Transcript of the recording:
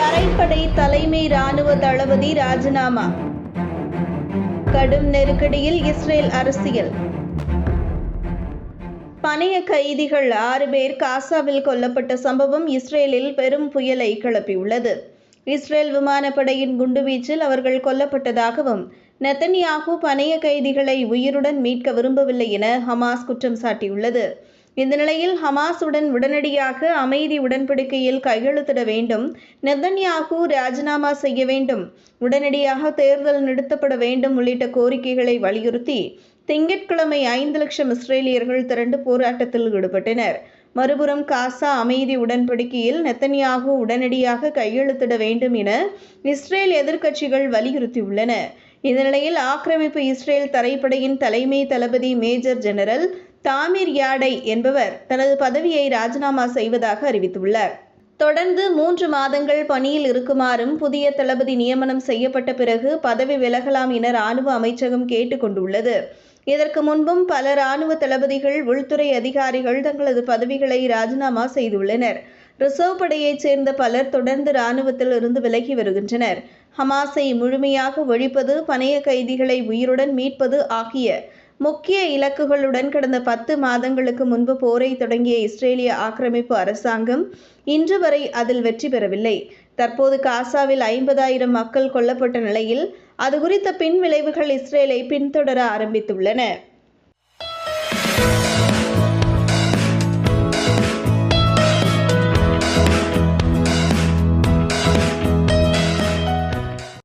தரைப்படை தலைமை ராணுவ தளபதி ராஜினாமா. கடும் நெருக்கடியில் இஸ்ரேல் அரசியல். பணைய கைதிகள் ஆறு பேர் காசாவில் கொல்லப்பட்ட சம்பவம் இஸ்ரேலில் பெரும் புயலை கிளப்பியுள்ளது. இஸ்ரேல் விமானப்படையின் குண்டுவீச்சில் அவர்கள் கொல்லப்பட்டதாகவும் நெத்தன்யாகு பணைய கைதிகளை உயிருடன் மீட்க விரும்பவில்லை என ஹமாஸ் குற்றம் சாட்டியுள்ளது. இந்த நிலையில் ஹமாஸுடன் உடனடியாக அமைதி உடன்படிக்கையில் கையெழுத்திட வேண்டும். நெத்தன்யாகு ராஜினாமா செய்ய வேண்டும். உடனடியாக தேர்தல் நிறுத்தப்பட வேண்டும் உள்ளிட்ட கோரிக்கைகளை வலியுறுத்தி திங்கட்கிழமை ஐந்து லட்சம் இஸ்ரேலியர்கள் திரண்டு போராட்டத்தில் ஈடுபட்டனர். மறுபுறம் காசா அமைதி உடன்படிக்கையில் நெத்தன்யாகு உடனடியாக கையெழுத்திட வேண்டும் என இஸ்ரேல் எதிர்க்கட்சிகள் வலியுறுத்தியுள்ளன. இந்த நிலையில் ஆக்கிரமிப்பு இஸ்ரேல் தரைப்படையின் தலைமை தளபதி மேஜர் ஜெனரல் தாமிர் யாடை என்பவர் தனது பதவியை ராஜினாமா செய்வதாக அறிவித்துள்ளார். தொடர்ந்து மூன்று மாதங்கள் பணியில் இருக்குமாறும் புதிய தளபதி நியமனம் செய்யப்பட்ட பிறகு பதவி விலகலாம் என ராணுவ அமைச்சகம் கேட்டுக்கொண்டுள்ளது இதற்கு முன்பும் பல ராணுவ தளபதிகள் உள்துறை அதிகாரிகள் தங்களது பதவிகளை ராஜினாமா செய்துள்ளனர். ரிசர்வ் படையைச் சேர்ந்த பலர் தொடர்ந்து ராணுவத்தில் இருந்து விலகி வருகின்றனர். ஹமாஸை முழுமையாக ஒழிப்பது பணைய கைதிகளை உயிருடன் மீட்பது ஆகிய முக்கிய இலக்குகளுடன் கடந்த பத்து மாதங்களுக்கு முன்பு போரை தொடங்கிய இஸ்ரேலிய ஆக்கிரமிப்பு அரசாங்கம் இன்று வரை அதில் வெற்றி பெறவில்லை. தற்போது காசாவில் ஐம்பதாயிரம் மக்கள் கொல்லப்பட்ட நிலையில் அது குறித்த பின் விளைவுகள் இஸ்ரேலை பின்தொடர ஆரம்பித்துள்ளன.